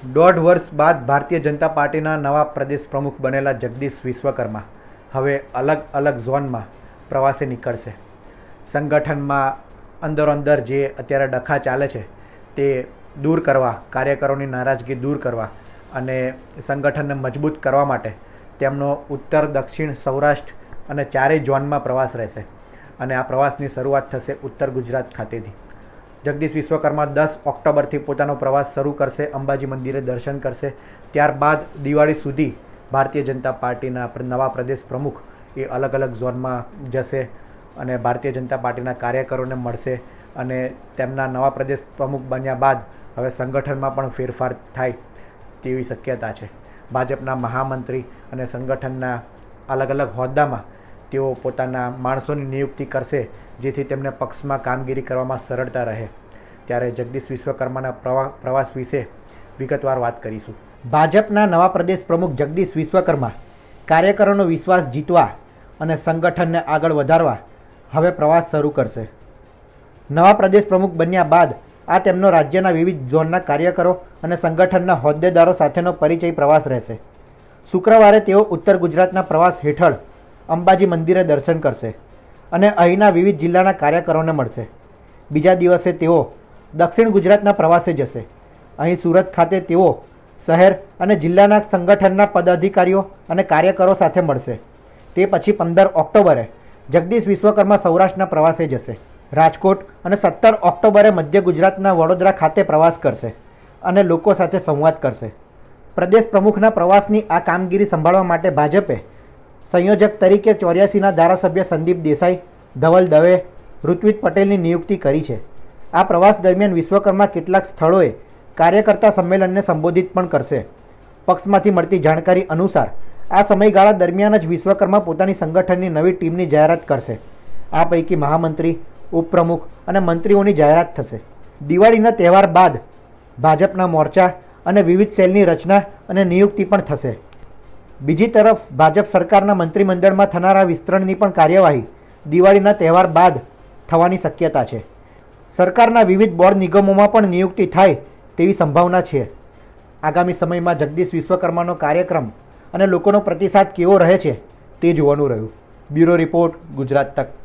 દોઢ વર્ષ બાદ ભારતીય જનતા પાર્ટીના નવા પ્રદેશ પ્રમુખ બનેલા જગદીશ વિશ્વકર્મા હવે અલગ અલગ ઝોનમાં પ્રવાસે નીકળશે. સંગઠનમાં અંદરો અંદર જે અત્યારે ડખા ચાલે છે તે દૂર કરવા, કાર્યકરોની નારાજગી દૂર કરવા અને સંગઠનને મજબૂત કરવા માટે તેમનો ઉત્તર, દક્ષિણ, સૌરાષ્ટ્ર અને ચારેય ઝોનમાં પ્રવાસ રહેશે. અને આ પ્રવાસની શરૂઆત થશે ઉત્તર ગુજરાત ખાતેથી. જગદીશ વિશ્વકર્મા દસ ઓક્ટોબરથી પોતાનો પ્રવાસ શરૂ કરશે, અંબાજી મંદિરે દર્શન કરશે. ત્યારબાદ દિવાળી સુધી ભારતીય જનતા પાર્ટીના નવા પ્રદેશ પ્રમુખ એ અલગ અલગ ઝોનમાં જશે અને ભારતીય જનતા પાર્ટીના કાર્યકરોને મળશે અને તેમના નવા પ્રદેશ પ્રમુખ બન્યા બાદ હવે સંગઠનમાં પણ ફેરફાર થાય તેવી શક્યતા છે. ભાજપના મહામંત્રી અને સંગઠનના અલગ અલગ હોદ્દામાં તેઓ પોતાના માણસોની નિયુક્તિ કરશે, જેથી તેમને પક્ષમાં કામગીરી કરવામાં સરળતા રહે. ત્યારે જગદીશ વિશ્વકર્માના પ્રવા, પ્રવાસ વિશે વિગતવાર વાત કરીશું. ભાજપના નવા પ્રદેશ પ્રમુખ જગદીશ વિશ્વકર્મા કાર્યકરોનો વિશ્વાસ જીતવા અને સંગઠનને આગળ વધારવા હવે પ્રવાસ શરૂ કરશે. નવા પ્રદેશ પ્રમુખ બન્યા બાદ આ તેમનો રાજ્યના વિવિધ ઝોનના કાર્યકરો અને સંગઠનના હોદ્દેદારો સાથેનો પરિચય પ્રવાસ રહેશે. શુક્રવારે તેઓ ઉત્તર ગુજરાતના પ્રવાસ હેઠળ અંબાજી મંદિરે દર્શન કરશે અને અહીંના વિવિધ જિલ્લાના કાર્યકરોને મળશે. બીજા દિવસે તેઓ દક્ષિણ ગુજરાતના પ્રવાસે જશે. અહીં સુરત ખાતે તેઓ શહેર અને જિલ્લાના સંગઠનના પદાધિકારીઓ અને કાર્યકરો સાથે મળશે. તે પછી પંદર ઓક્ટોબરે જગદીશ વિશ્વકર્મા સૌરાષ્ટ્રના પ્રવાસે જશે. રાજકોટ અને સત્તર ઓક્ટોબરે મધ્ય ગુજરાતના વડોદરા ખાતે પ્રવાસ કરશે અને લોકો સાથે સંવાદ કરશે. પ્રદેશ પ્રમુખના પ્રવાસની આ કામગીરી સંભાળવા માટે ભાજપે સંયોજક તરીકે ચોર્યાસીના ધારાસભ્ય સંદીપ દેસાઈ, ધવલ દવે, ઋત્વિજ પટેલની નિયુક્તિ કરી છે. આ પ્રવાસ દરમિયાન વિશ્વકર્મા કેટલાક સ્થળોએ કાર્યકર્તા સંમેલનને સંબોધિત પણ કરશે. પક્ષમાંથી મળતી જાણકારી અનુસાર, આ સમયગાળા દરમિયાન જ વિશ્વકર્મા પોતાની સંગઠનની નવી ટીમની જાહેરાત કરશે. આ પૈકી મહામંત્રી, ઉપપ્રમુખ અને મંત્રીઓની જાહેરાત થશે. દિવાળીના તહેવાર બાદ ભાજપના મોરચા અને વિવિધ સેલની રચના અને નિયુક્તિ પણ થશે. બીજી તરફ ભાજપ સરકારના મંત્રીમંડળમાં થનારા વિસ્તરણની પણ કાર્યવાહી દિવાળીના તહેવાર બાદ થવાની શક્યતા છે. સરકારના વિવિધ બોર્ડ નિગમોમાં પણ નિયુક્તિ થાય તેવી સંભાવના છે. આગામી સમયમાં જગદીશ વિશ્વકર્માનો કાર્યક્રમ અને લોકોનો પ્રતિસાદ કેવો રહે છે તે જોવાનું રહ્યું. બ્યુરો રિપોર્ટ, ગુજરાત તક.